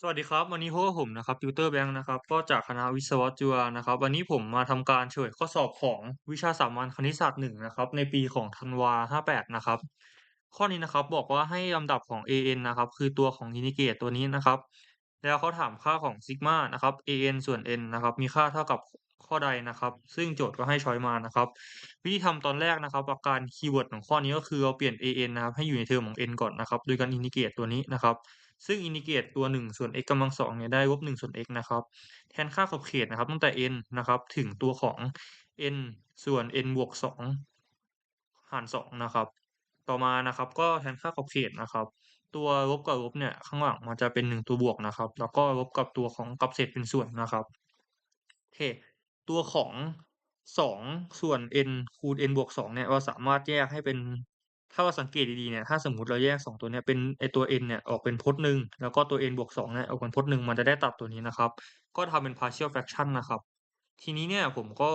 สวัสดีครับ วันนี้พบกับผมนะครับติวเตอร์แบงค์นะครับ ก็จากคณะวิศวะจุฬานะครับ วันนี้ผมมาทำการเฉลยข้อสอบของวิชาสามัญคณิตศาสตร์หนึ่งนะครับ ในปีของธันวาห้าแปดนะครับ ข้อนี้นะครับบอกว่าให้ลำดับของ an นะครับ คือตัวของอินทิเกรตตัวนี้นะครับ แล้วเขาถามค่าของซิกมานะครับ an ส่วน n นะครับ มีค่าเท่ากับข้อใดนะครับ ซึ่งโจทย์ก็ให้ช้อยมานะครับ วิธีทำตอนแรกนะครับหลัการคีย์เวิร์ดของข้อนี้ก็คือเราเปลี่ยน an นะครับ ให้อยู่ในเทอมของ n ก่อนนะครับ โดยการอินทิเกรตตัวนี้นะครับ ซึ่งอินิเกตตัว1ส่วน x กำลังสองเนี่ยได้ลบ1ส่วน x นะครับ แทนค่าขอบเขตนะครับตั้งแต่ n นะครับถึงตัวของ n ส่วน n บวก2หาร2นะครับ ต่อมานะครับก็แทนค่าขอบเขตนะครับ ตัวลบกับลบเนี่ยข้างหลังมันจะเป็น 1 ตัวบวกนะครับ แล้วก็ลบกับตัวของกับเศษเป็นส่วนนะครับโอเคตัวของ2ส่วน n คูณ n บวก2เนี่ยเราสามารถแยกให้เป็น ถ้าเราสังเกตดีๆเนี่ยถ้าสมมติเราแยก 2 ตัวเนี้ยเป็นไอตัว n เนี่ยออกเป็นพจน์หนึ่งแล้วก็ตัว n บวก2เนี่ยออกเป็นพจน์หนึ่งมันจะได้ตัดตัวนี้นะครับ ก็ทำเป็น partial fraction นะครับ ทีนี้เนี่ยผมก็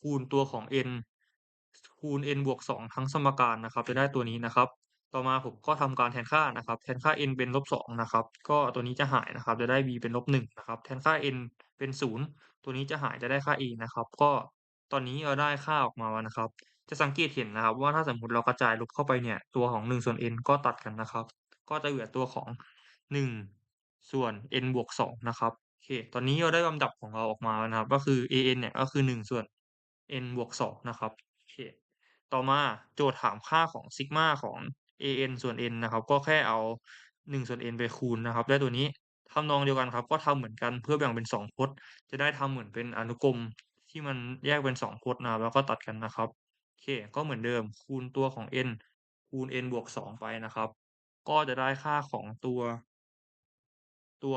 คูณตัวของ n คูณ n บวก2ทั้งสมการนะครับ จะได้ตัวนี้นะครับ ต่อมาผมก็ทำการแทนค่านะครับ แทนค่า n เป็นลบ2นะครับ ก็ตัวนี้จะหายนะครับ จะได้ b เป็นลบ1นะครับ แทนค่า n เป็น 0 ตัวนี้จะหายจะได้ค่า a นะครับ ก็ตอนนี้เราได้ค่าออกมาแล้วนะครับ จะสังเกตเห็นนะครับว่าถ้าสมมติเรากระจายลบเข้าไปเนี่ยตัวของ1ส่วน n ก็ตัดกันนะครับ ก็จะเหลือตัวของ 1 ส่วน n บวก2นะครับโอเคตอนนี้เราได้ลำดับของเราออกมาแล้วนะครับ ก็คือ an เนี่ยก็คือ 1 ส่วน n บวก2นะครับโอเคต่อมาโจทย์ถามค่าของซิกมาของ an ส่วน n นะครับ ก็แค่เอา 1 ส่วน n ไปคูณนะครับ ได้ตัวนี้ทำนองเดียวกันครับ ก็ทำเหมือนกันเพื่อแบ่งเป็น 2 พจน์ จะได้ทำเหมือนเป็นอนุกรมที่มันแยกเป็น 2 พจน์นะแล้วก็ตัดกันนะครับ เค ก็เหมือนเดิมคูณตัวของ n คูณ n บวก 2 ไปนะครับ ก็จะได้ค่าของตัว ตัว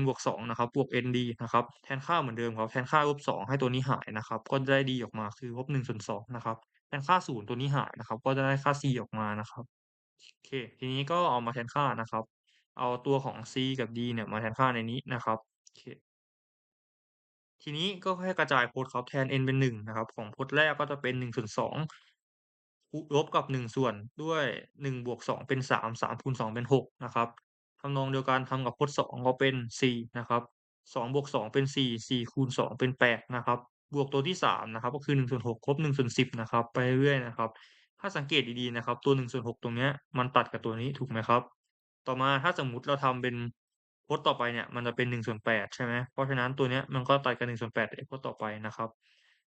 n บวก 2 นะครับ บวก nd นะครับ แทนค่าเหมือนเดิมครับ แทนค่าลบ 2 ให้ตัวนี้หายนะครับ ก็จะได้ d ออกมาคือลบ1ส่วน2นะครับ แทนค่า 0 ตัวนี้หายนะครับ ก็จะได้ค่า c ออกมานะครับโอเค ทีนี้ก็เอามาแทนค่านะครับ เอาตัวของ c กับ d เนี่ยมาแทนค่าในนี้นะครับโอเค ทีนี้ก็แค่กระจายพจน์ครับแทน n เป็น1นะครับ ของพจน์แรกก็จะเป็น1ส่วน2คูลบกับ1ส่วนด้วย1บวก2เป็น3 3คูณ2เป็น6นะครับทำนองเดียวกันทำกับพจน์2ก็เป็น4นะครับ2บวก2เป็น4 4คูณ2เป็น8นะครับ บวกตัวที่3นะครับ ก็คือ1ส่วน6ลบ1ส่วน10นะครับ ไปเรื่อยๆนะครับ ถ้าสังเกตดีๆนะครับ ตัว1ส่วน6ตรงเนี้ยมันตัดกับตัวนี้ถูกไหมครับ ต่อมาถ้าสมมุติเราทำเป็น จน์ต่อไปเนี่ยมันจะเป็น1ส่วน8ใช่ไหมเพราะฉะนั้นตัวเนี้ยมันก็ตัดกับ1ส่วน8ในพจน์ต่อไปนะครับ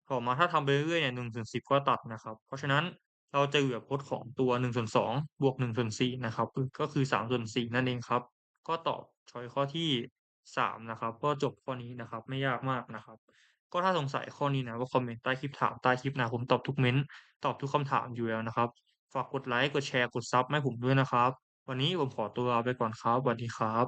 ต่อมาถ้าทำไปเรื่อยๆเนี่ย1ส่วน10ก็ตัดนะครับ เพราะฉะนั้นเราจะเหลือพจน์ของตัว1ส่วน2บวก1ส่วน4นะครับ ก็คือ3ส่วน4นั่นเองครับ ก็ตอบช้อยข้อที่3นะครับ ก็จบข้อนี้นะครับ ไม่ยากมากนะครับ ก็ถ้าสงสัยข้อนี้นะก็คอมเมนต์ใต้คลิปถามใต้คลิปนะผมตอบทุกเม้นต์ตอบทุกคำถามอยู่แล้วนะครับ ฝากกดไลค์กดแชร์กดซับให้ผมด้วยนะครับ วันนี้ผมขอตัวลาไปก่อนครับสวัสดีครับ